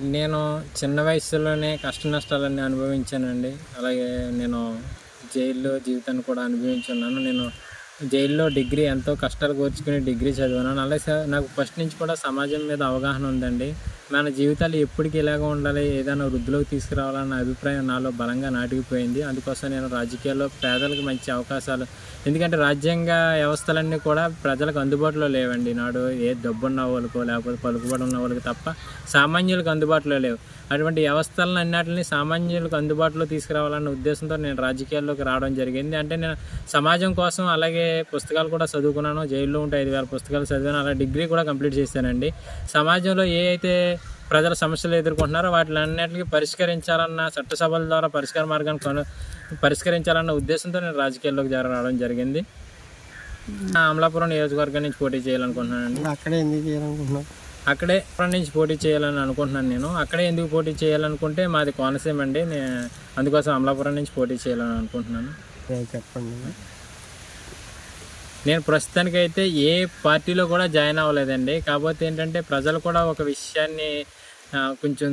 నేను చిన్న వయసులోనే కష్ట నష్టాలన్నీ అనుభవించానండి. అలాగే నేను జైల్లో జీవితాన్ని కూడా అనుభవించున్నాను. నేను జైల్లో డిగ్రీ ఎంతో కష్టాలు కోర్చుకుని డిగ్రీ చదివాను. అలాగే నాకు ఫస్ట్ నుంచి కూడా సమాజం మీద అవగాహన ఉందండి. మన జీవితాలు ఎప్పటికీ ఇలాగ ఉండాలి ఏదైనా వృద్ధిలోకి తీసుకురావాలన్న అభిప్రాయం నాలో బలంగా నాటికిపోయింది. అందుకోసం నేను రాజకీయాల్లో పేదలకు మంచి అవకాశాలు ఎందుకంటే రాజ్యాంగ వ్యవస్థలన్నీ కూడా ప్రజలకు అందుబాటులో లేవండి. నాడు ఏ డబ్బున్న వాళ్ళకో లేకపోతే పలుకుబడి ఉన్న వాళ్ళకి తప్ప సామాన్యులకు అందుబాటులో లేవు. అటువంటి వ్యవస్థలను అన్నింటిని సామాన్యులకు అందుబాటులో తీసుకురావాలన్న ఉద్దేశంతో నేను రాజకీయాల్లోకి రావడం జరిగింది. అంటే నేను సమాజం కోసం అలాగే పుస్తకాలు కూడా చదువుకున్నాను. జైల్లో ఉంటే ఐదు వేల పుస్తకాలు చదివాను. అలా డిగ్రీ కూడా కంప్లీట్ చేశానండి. సమాజంలో ఏ అయితే ప్రజల సమస్యలు ఎదుర్కొంటున్నారో అన్నింటికి పరిష్కరించాలన్న చట్టసభల ద్వారా పరిష్కార మార్గాన్ని కొను పరిష్కరించాలన్న ఉద్దేశంతో నేను రాజకీయాల్లోకి జర రావడం జరిగింది. అమలాపురం నియోజకవర్గం నుంచి పోటీ చేయాలనుకుంటున్నానండి. అక్కడ ఎందుకు చేయాలనుకుంటున్నాను అక్కడే అక్కడి నుంచి పోటీ చేయాలని అనుకుంటున్నాను నేను. అక్కడే ఎందుకు పోటీ చేయాలనుకుంటే మాది కోనసీమ అండి. నేను అందుకోసం అమలాపురం నుంచి పోటీ చేయాలని అనుకుంటున్నాను. చెప్పండి నేను ప్రస్తుతానికైతే ఏ పార్టీలో కూడా జాయిన్ అవ్వలేదండి. కాకపోతే ఏంటంటే ప్రజలు కూడా ఒక విషయాన్ని కొంచెం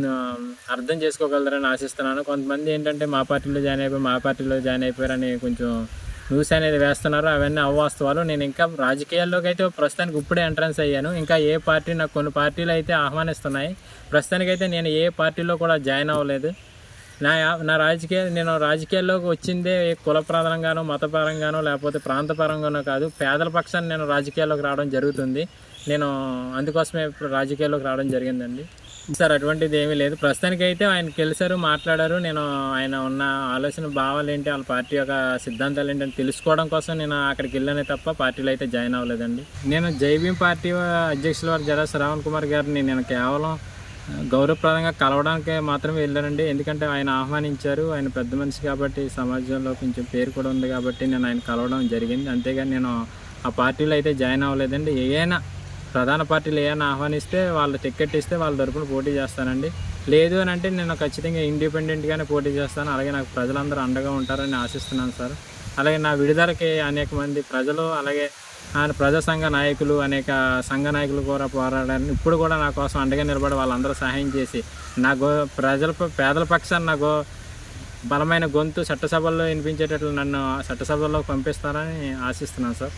అర్థం చేసుకోగలరని ఆశిస్తున్నాను. కొంతమంది ఏంటంటే మా పార్టీలో జాయిన్ అయిపోయి మా పార్టీలో జాయిన్ అయిపోయారని కొంచెం న్యూస్ అనేది వేస్తున్నారు అవన్నీ అవ్వాస్తవాలు నేను ఇంకా రాజకీయాల్లోకి అయితే ప్రస్తుతానికి ఇప్పుడే ఎంట్రన్స్ అయ్యాను. ఇంకా ఏ పార్టీ నాకు కొన్ని పార్టీలు అయితే ఆహ్వానిస్తున్నాయి. ప్రస్తుతానికైతే నేను ఏ పార్టీలో కూడా జాయిన్ అవ్వలేదు. నా నా రాజకీయ నేను రాజకీయాల్లోకి వచ్చిందే కుల పరంగానో మతపరంగానో లేకపోతే ప్రాంతపరంగానో కాదు. పేదల పక్షాన్ని నేను రాజకీయాల్లోకి రావడం జరుగుతుంది. నేను అందుకోసమే ఇప్పుడు రాజకీయాల్లోకి రావడం జరిగిందండి. సార్ అటువంటిది ఏమీ లేదు. ప్రస్తుతానికి అయితే ఆయన కలిశారు మాట్లాడారు. నేను ఆయన ఉన్న ఆలోచన భావాలు ఏంటి వాళ్ళ పార్టీ యొక్క సిద్ధాంతాలు ఏంటి అని తెలుసుకోవడం కోసం నేను అక్కడికి వెళ్ళానే తప్ప పార్టీలో అయితే జాయిన్ అవ్వలేదండి. నేను జైభీం పార్టీ అధ్యక్షుల వారు జరా శ్రావణ్ కుమార్ గారిని నేను కేవలం గౌరవప్రదంగా కలవడానికి మాత్రమే వెళ్ళానండి. ఎందుకంటే ఆయన ఆహ్వానించారు. ఆయన పెద్ద మనిషి కాబట్టి సమాజంలో కొంచెం పేరు కూడా ఉంది కాబట్టి నేను ఆయన కలవడం జరిగింది. అంతేగాని నేను ఆ పార్టీలో అయితే జాయిన్ అవ్వలేదండి. ఏదైనా ప్రధాన పార్టీలు ఏమైనా ఆహ్వానిస్తే వాళ్ళు టికెట్ ఇస్తే వాళ్ళ తరపున పోటీ చేస్తానండి. లేదు అని అంటే నేను ఖచ్చితంగా ఇండిపెండెంట్గానే పోటీ చేస్తాను. అలాగే నాకు ప్రజలందరూ అండగా ఉంటారని ఆశిస్తున్నాను సార్. అలాగే నా విడుదలకి అనేక మంది ప్రజలు అలాగే ఆయన ప్రజా సంఘ నాయకులు అనేక సంఘ నాయకులు కూడా పోరాడారు ఇప్పుడు కూడా నా కోసం అండగా నిలబడి వాళ్ళందరూ సహాయం చేసి నా గో ప్రజల పేదల పక్షాన్ని నా గో బలమైన గొంతు చట్టసభల్లో వినిపించేటట్లు నన్ను చట్టసభల్లో పంపిస్తారని ఆశిస్తున్నాను సార్.